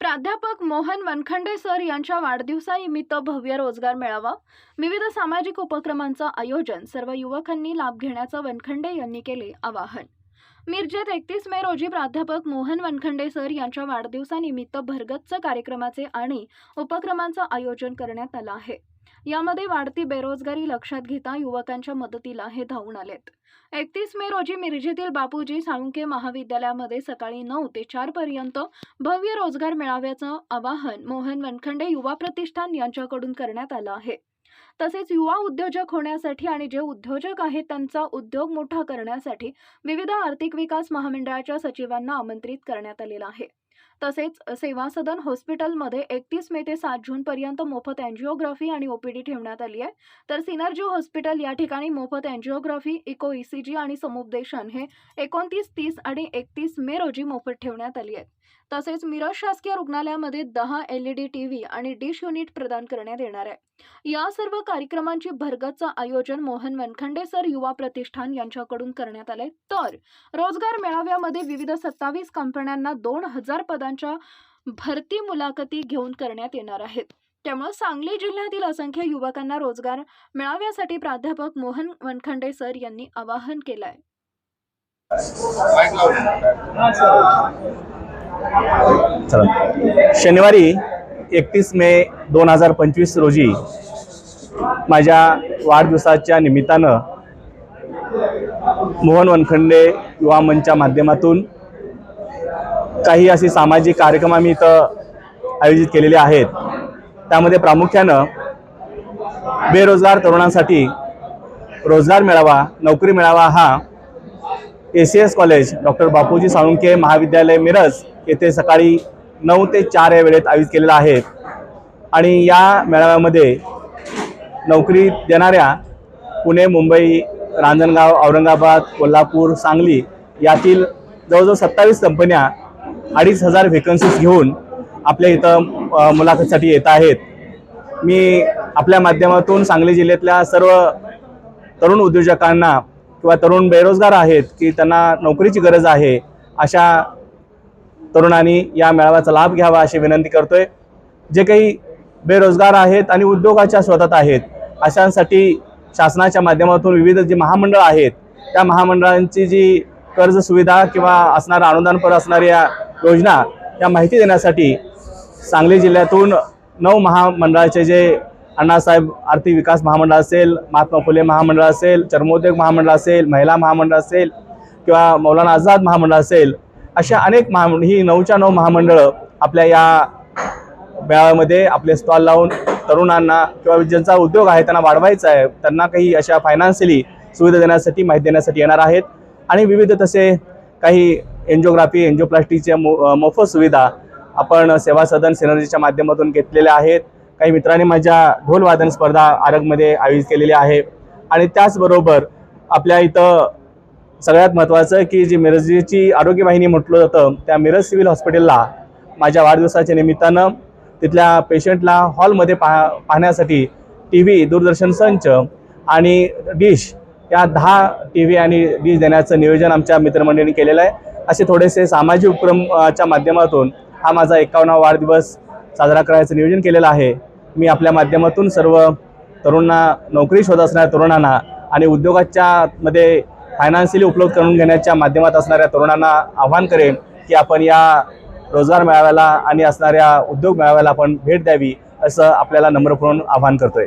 प्राध्यापक मोहन वनखंडे सर यांच्या वाढदिवसानिमित्त भव्य रोजगार मेळावा विविध सामाजिक उपक्रमांचं आयोजन सर्व युवकांनी लाभ घेण्याचं वनखंडे यांनी केले आवाहन. मिरजेत एकतीस मे रोजी प्राध्यापक मोहन वनखंडे सर यांच्या वाढदिवसानिमित्त भरगच्च कार्यक्रमाचे आणि उपक्रमांचं आयोजन करण्यात आलं आहे. यामध्ये वाढती बेरोजगारी लक्षात घेता युवकांच्या मदतीला हे धावून आलेत. एकतीस मे रोजी मिरजेतील बापूजी साळुंके महाविद्यालयामध्ये सकाळी नऊ ते चार पर्यंत भव्य रोजगार मेळाव्याचं आवाहन मोहन वनखंडे युवा प्रतिष्ठान यांच्याकडून करण्यात आलं आहे. तसेच युवा उद्योजक होण्यासाठी आणि जे उद्योजक आहेत त्यांचा उद्योग मोठा करण्यासाठी विविध आर्थिक विकास महामंडळाच्या सचिवांना आमंत्रित करण्यात आलेलं आहे. तसेच सेवा सदन हॉस्पिटलमध्ये एकतीस मे ते सात जून पर्यंत मोफत अँजिओग्राफी आणि ओपीडी ठेवण्यात आली आहे. तर सिनर्जी हॉस्पिटल या ठिकाणी मोफत अँजिओग्राफी इको ईसीजी आणि समुपदेशन हे एकोणतीस तीस आणि एकतीस मे रोजी मोफत ठेवण्यात आली आहे. तसेच मिरज शासकीय रुग्णालयामध्ये दहा L E D T V आणि डिश युनिट प्रदान करण्यात येणार आहे. या सर्व कार्यक्रमांची भरगतचं आयोजन मोहन वनखंडे सर युवा प्रतिष्ठान यांच्याकडून करण्यात आले तर रोजगार मेळाव्यामध्ये विविध सत्तावीस कंपन्यांना दोन हजार पदांच्या भरती मुलाखती घेऊन करण्यात येणार आहेत. त्यामुळे सांगली जिल्ह्यातील असंख्य युवकांना रोजगार मिळाव्यासाठी प्राध्यापक मोहन वनखंडे सर यांनी आवाहन केलं आहे चला. शनिवारी एकतीस मे दोन हजार पंचवीस रोजी माझ्या वाढदिवसाच्या निमित्तानं मोहन वनखंडे युवा मंचच्या माध्यमातून काही असे सामाजिक कार्यक्रम आम्ही इथं आयोजित केलेले आहेत. त्यामध्ये प्रामुख्यानं बेरोजगार तरुणांसाठी रोजगार मिळावा नोकरी मिळावा हा A C S college doctor Bapuji Salunke महाविद्यालय मिरज येथे सकाळी नऊ ते चार या वेळेत आयोजित केलेला आहे. आणि या मेळाव्यामध्ये नोकरी देणाऱ्या पुणे मुंबई रांजणगाव औरंगाबाद कोल्हापूर सांगली यातील जवळजवळ सत्तावीस कंपन्या अडीच हजार व्हेकन्सीज घेऊन आपल्या इथं मुलाखतीसाठी येत आहेत. मी आपल्या माध्यमातून सांगली जिल्ह्यातल्या सर्व तरुण उद्योजकांना किंवा तरुण बेरोजगार आहेत की त्यांना नोकरीची गरज आहे अशा तरुणांनी या मेळाव्याचा लाभ घ्यावा अशी विनंती करतोय. जे काही बेरोजगार आहेत आणि उद्योगाच्या शोधात आहेत अशांसाठी शासनाच्या माध्यमातून विविध जी महामंडळ आहेत त्या महामंडळांची जी कर्ज सुविधा किंवा असणारा अनुदानपर असणाऱ्या योजना या माहिती देण्यासाठी सांगली जिल्ह्यातून नऊ महामंडळाचे जे अण्णासाहेब आर्थिक विकास महामंडळ असेल महात्मा फुले महामंडळ असेल चर्मोद्योग महामंडळ असेल महिला महामंडळ असेल किंवा मौलाना आझाद महामंडळ असेल अशा अनेक महा ही नऊच्या नऊ महामंडळं आपल्या या मेळाव्यामध्ये आपले स्टॉल लावून तरुणांना किंवा ज्यांचा उद्योग आहे त्यांना वाढवायचा आहे त्यांना काही अशा फायनान्शियली सुविधा देण्यासाठी माहिती देण्यासाठी येणार आहेत. आणि विविध तसे काही एन्जिओग्राफी एन्जिओप्लास्टीच्या मो मोफत सुविधा आपण सेवा सदन सिनर्जीच्या माध्यमातून घेतलेल्या आहेत. काही मित्रांनी माझ्या ढोलवादन स्पर्धा आरगमध्ये आयोजित केलेली आहे. आणि त्याचबरोबर आपल्या इथं सगळ्यात महत्त्वाचं की जी मिरजची आरोग्य वाहिनी म्हटलं जातं त्या मिरज सिव्हिल हॉस्पिटलला माझ्या वाढदिवसाच्या निमित्तानं तिथल्या पेशंटला हॉलमध्ये पाह पाहण्यासाठी टी व्ही दूरदर्शन संच आणि डिश या दहा टी व्ही आणि डिश देण्याचं नियोजन आमच्या मित्रमंडळींनी केलेलं आहे. असे थोडेसे सामाजिक उपक्रमच्या माध्यमातून हा माझा एकावन्ना वाढदिवस साजरा करायचं नियोजन केलेलं आहे. मी आपल्या माध्यमातून सर्व तरुणांना नोकरी शोध असणाऱ्या तरुणांना आणि उद्योगाच्या मध्ये फायनान्शियली उपलब्ध करून घेण्याच्या माध्यमात असणाऱ्या तरुणांना आव्हान करेन की आपण या रोजगार मेळाव्याला आणि असणाऱ्या उद्योग मेळाव्याला आपण भेट द्यावी असं आपल्याला नम्रपूर्ण आवाहन करतोय.